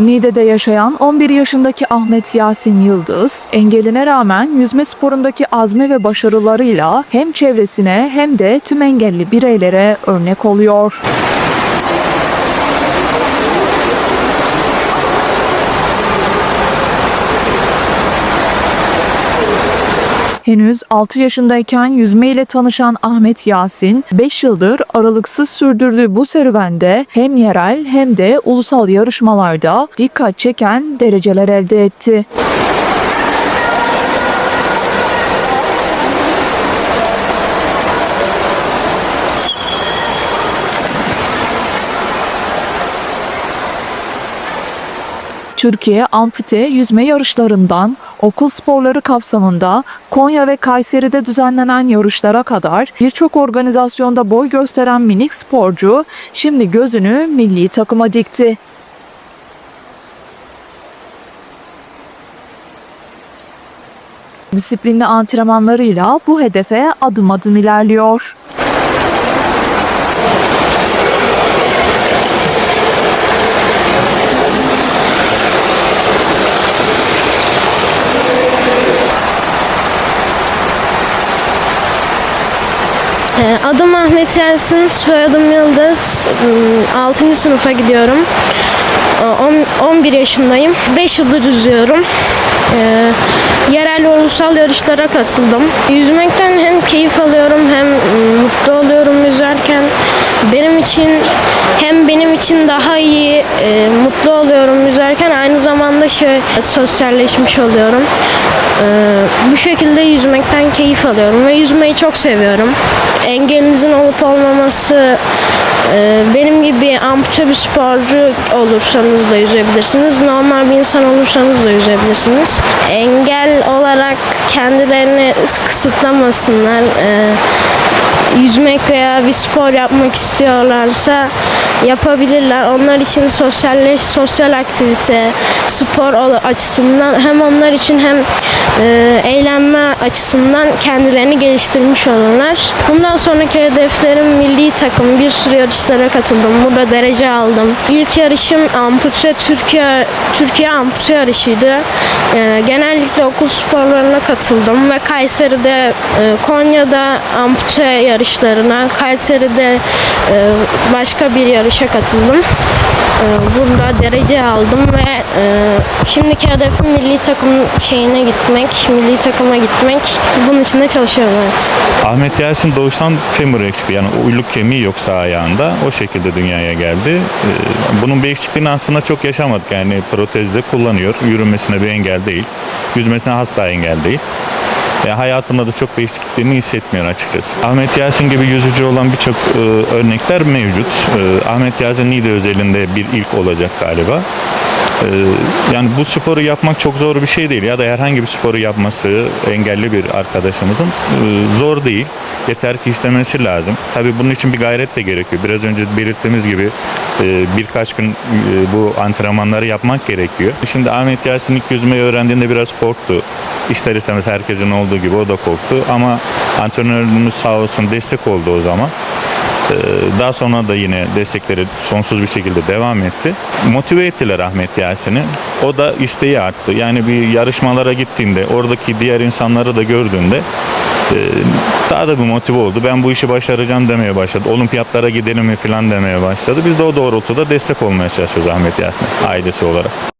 Niğde'de yaşayan 11 yaşındaki Ahmet Yasin Yıldız, engeline rağmen yüzme sporundaki azmi ve başarılarıyla hem çevresine hem de tüm engelli bireylere örnek oluyor. Henüz 6 yaşındayken yüzme ile tanışan Ahmet Yasin, 5 yıldır aralıksız sürdürdüğü bu serüvende hem yerel hem de ulusal yarışmalarda dikkat çeken dereceler elde etti. Türkiye Ampute yüzme yarışlarından okul sporları kapsamında Konya ve Kayseri'de düzenlenen yarışlara kadar birçok organizasyonda boy gösteren minik sporcu şimdi gözünü milli takıma dikti. Disiplinli antrenmanlarıyla bu hedefe adım adım ilerliyor. Adım Ahmet Yasin, soyadım Yıldız. 6. sınıfa gidiyorum. Ee, on- 11 yaşındayım. 5 yıldır yüzüyorum. Ee, Yerel ve ulusal yarışlara katıldım. Yüzmekten hem keyif alıyorum hem mutlu oluyorum yüzerken. Benim için hem benim için daha iyi mutlu oluyorum yüzerken aynı zamanda şey sosyalleşmiş oluyorum. Ee, bu şekilde yüzmekten keyif alıyorum ve yüzmeyi çok seviyorum. Engelinizin olup olmaması e, benim gibi ampute bir sporcu olursanız da yüzebilirsiniz. Normal bir insan olursanız da yüzebilirsiniz. Engel olarak kendilerini kısıtlamasınlar. Ee, yüzmek veya bir spor yapmak istiyorlarsa yapabilirler. Onlar için sosyalleş, sosyal aktivite, spor açısından hem onlar için hem e, eğlenme açısından kendilerini geliştirmiş olurlar. Bundan sonraki hedeflerim milli takım. Bir sürü yarışlara katıldım. Burada derece aldım. İlk yarışım ampute Türkiye Türkiye ampute yarışıydı. E, genellikle okul sporlarına katıldım ve Kayseri'de, e, Konya'da ampute yarışlarına, Kayseri'de e, başka bir yarışa katıldım. E, burada derece aldım ve e, şimdiki hedefim milli takım şeyine gitmek, milli takıma gitmek. Bunun için de çalışıyorum evet. Ahmet Yasin doğuştan femur eksikliği yani uyluk kemiği yok sağ ayağında. O şekilde dünyaya geldi. Bunun bir eksikliğini aslında çok yaşamadık. Yani protezde kullanıyor. Yürümesine bir engel değil. Yüzmesine hasta engel değil. E, hayatında da çok bir eksikliğini hissetmiyor açıkçası. Ahmet Yasin gibi yüzücü olan birçok e, örnekler mevcut. E, Ahmet Yasin Niğde özelinde bir ilk olacak galiba. Ee, yani bu sporu yapmak çok zor bir şey değil ya da herhangi bir sporu yapması engelli bir arkadaşımızın e, zor değil. Yeter ki istemesi lazım. Tabii bunun için bir gayret de gerekiyor. Biraz önce belirttiğimiz gibi e, birkaç gün e, bu antrenmanları yapmak gerekiyor. Şimdi Ahmet Yasin ilk yüzmeyi öğrendiğinde biraz korktu. İster istemez herkesin olduğu gibi o da korktu ama antrenörümüz sağ olsun destek oldu o zaman. Ee, Daha sonra da yine destekleri sonsuz bir şekilde devam etti. Motive ettiler Ahmet Yasin'i. O da isteği arttı. Yani bir yarışmalara gittiğinde, oradaki diğer insanları da gördüğünde e, daha da bir motive oldu. Ben bu işi başaracağım demeye başladı. Olimpiyatlara gidelim mi falan demeye başladı. Biz de o doğrultuda destek olmaya çalışıyoruz Ahmet Yasin'e ailesi olarak.